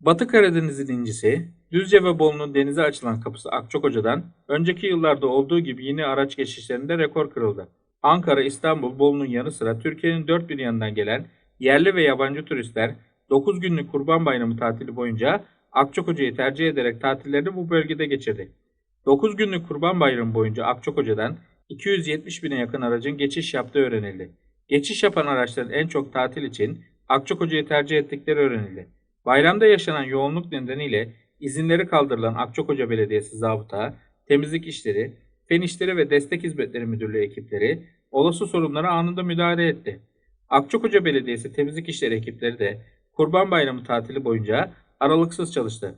Batı Karadeniz'in incisi, Düzce ve Bolu'nun denize açılan kapısı Akçakoca'dan önceki yıllarda olduğu gibi yine araç geçişlerinde rekor kırıldı. Ankara, İstanbul, Bolu'nun yanı sıra Türkiye'nin dört bir yanından gelen yerli ve yabancı turistler 9 günlük Kurban Bayramı tatili boyunca Akçakoca'yı tercih ederek tatillerini bu bölgede geçirdi. 9 günlük Kurban Bayramı boyunca Akçakoca'dan 270 bine yakın aracın geçiş yaptığı öğrenildi. Geçiş yapan araçların en çok tatil için Akçakoca'yı tercih ettikleri öğrenildi. Bayramda yaşanan yoğunluk nedeniyle izinleri kaldırılan Akçakoca Belediyesi zabıta, temizlik işleri, fen işleri ve destek hizmetleri müdürlüğü ekipleri olası sorunlara anında müdahale etti. Akçakoca Belediyesi temizlik işleri ekipleri de Kurban Bayramı tatili boyunca aralıksız çalıştı.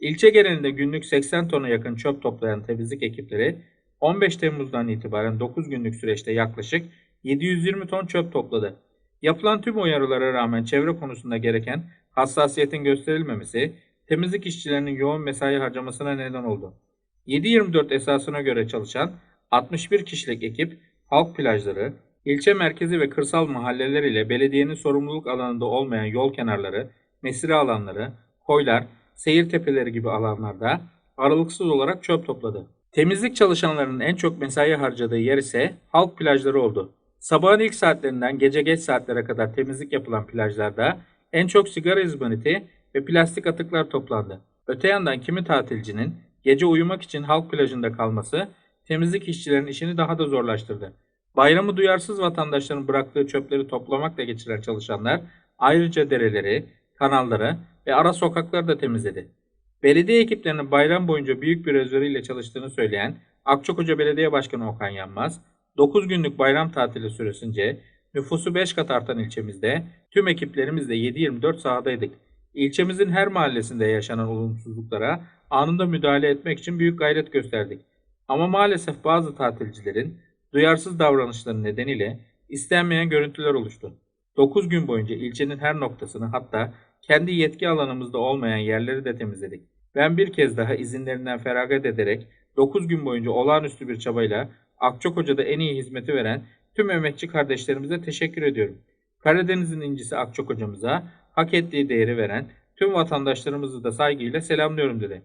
İlçe genelinde günlük 80 tona yakın çöp toplayan temizlik ekipleri 15 Temmuz'dan itibaren 9 günlük süreçte yaklaşık 720 ton çöp topladı. Yapılan tüm uyarılara rağmen çevre konusunda gereken hassasiyetin gösterilmemesi, temizlik işçilerinin yoğun mesai harcamasına neden oldu. 7-24 esasına göre çalışan 61 kişilik ekip halk plajları, ilçe merkezi ve kırsal mahalleler ile belediyenin sorumluluk alanında olmayan yol kenarları, mesire alanları, koylar, seyir tepeleri gibi alanlarda aralıksız olarak çöp topladı. Temizlik çalışanlarının en çok mesai harcadığı yer ise halk plajları oldu. Sabahın ilk saatlerinden gece geç saatlere kadar temizlik yapılan plajlarda en çok sigara izmariti ve plastik atıklar toplandı. Öte yandan kimi tatilcinin gece uyumak için halk plajında kalması temizlik işçilerinin işini daha da zorlaştırdı. Bayramı duyarsız vatandaşların bıraktığı çöpleri toplamakla geçiren çalışanlar ayrıca dereleri, kanalları ve ara sokakları da temizledi. Belediye ekiplerinin bayram boyunca büyük bir özveriyle çalıştığını söyleyen Akçakoca Belediye Başkanı Okan Yanmaz, 9 günlük bayram tatili süresince nüfusu 5 kat artan ilçemizde tüm ekiplerimizle 7-24 sahadaydık. İlçemizin her mahallesinde yaşanan olumsuzluklara anında müdahale etmek için büyük gayret gösterdik. Ama maalesef bazı tatilcilerin duyarsız davranışları nedeniyle istenmeyen görüntüler oluştu. 9 gün boyunca ilçenin her noktasını hatta kendi yetki alanımızda olmayan yerleri de temizledik. Ben bir kez daha izinlerinden feragat ederek 9 gün boyunca olağanüstü bir çabayla Akçakoca'da en iyi hizmeti veren tüm emekçi kardeşlerimize teşekkür ediyorum. Karadeniz'in incisi Akçakoca'mıza hak ettiği değeri veren tüm vatandaşlarımızı da saygıyla selamlıyorum dedi.